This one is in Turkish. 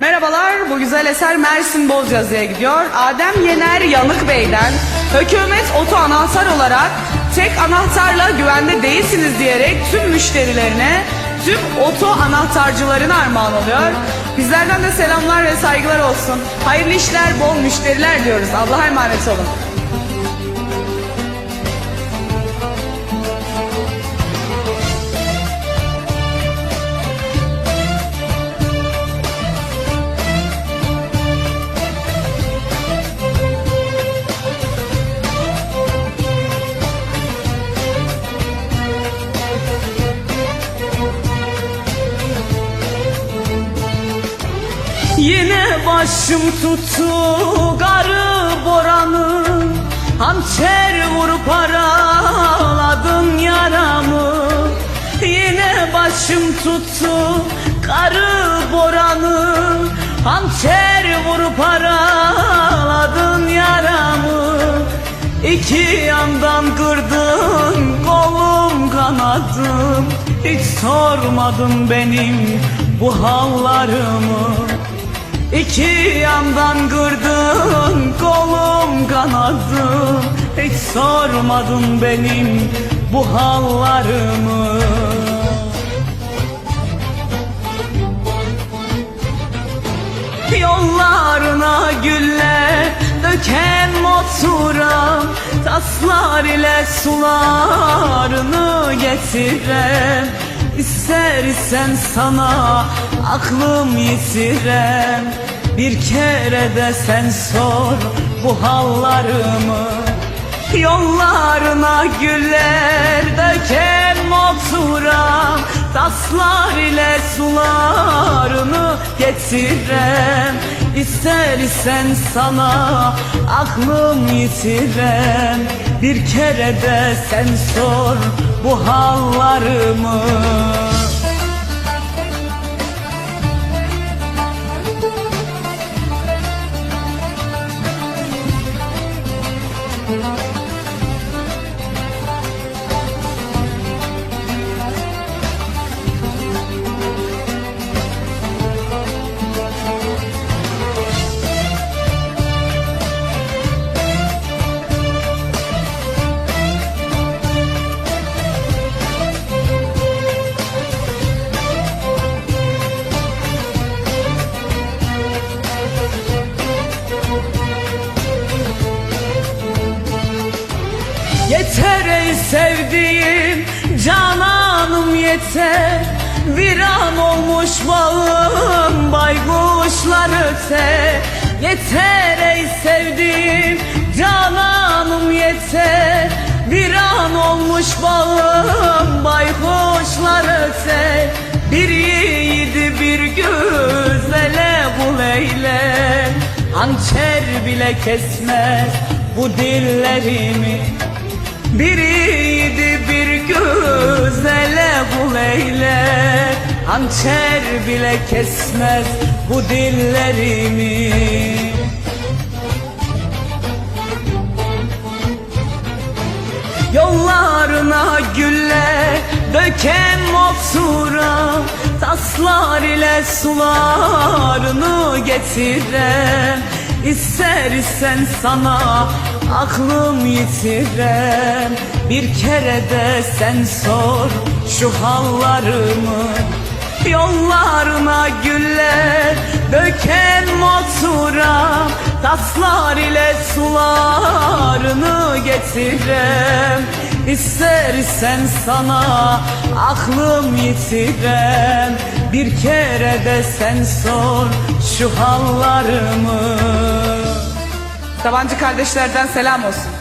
Merhabalar, bu güzel eser Mersin Bozcazı'ya gidiyor. Adem Yener Yanık Bey'den hükümet oto anahtar olarak tek anahtarla güvende değilsiniz diyerek tüm müşterilerine, tüm oto anahtarcılarına armağan oluyor. Bizlerden de selamlar ve saygılar olsun. Hayırlı işler, bol müşteriler diyoruz. Allah'a emanet olun. Yine başım tuttu garı boranı. Hançer vurup araladın yaramı. Yine başım tuttu garı boranı. Hançer vurup araladın yaramı. İki yandan kırdın kolum kanadım Hiç sormadın benim bu hallarımı İki yandan kırdın kolum kanadım Hiç sormadın benim bu hallarımı. Yollarına güller döken motoram Taslar ile sularını getirem İstersen sana aklım yitirem Bir kere de sen sor bu hallarımı. Yollarına güller döken motoram Taslar ile sularını getirem İstersen sana aklım yitirem Bir kere de sen sor bu hallarımı sevdiğim cananım yeter. Viran olmuş bağım baykuşlar öte. Yeter ey sevdiğim cananım yeter. Viran olmuş bağım baykuşlar öte. Bir yiğidi bir güzele bul eyle Hançer bile kesmez bu dillerimi bir yiğidi bir güzele bul eyle Hançer bile kesmez bu dillerimi. Yollarına güller döken motora Taslar ile sularını getirem İstersen sana aklım yitirem Bir kere de sen sor şu hallarımı. Yollarına güller döken motora Taslar ile sularını getirem İstersen sana aklım yitirem Bir kere de sen sor şu hallarımı. Tabancı kardeşlerden selam olsun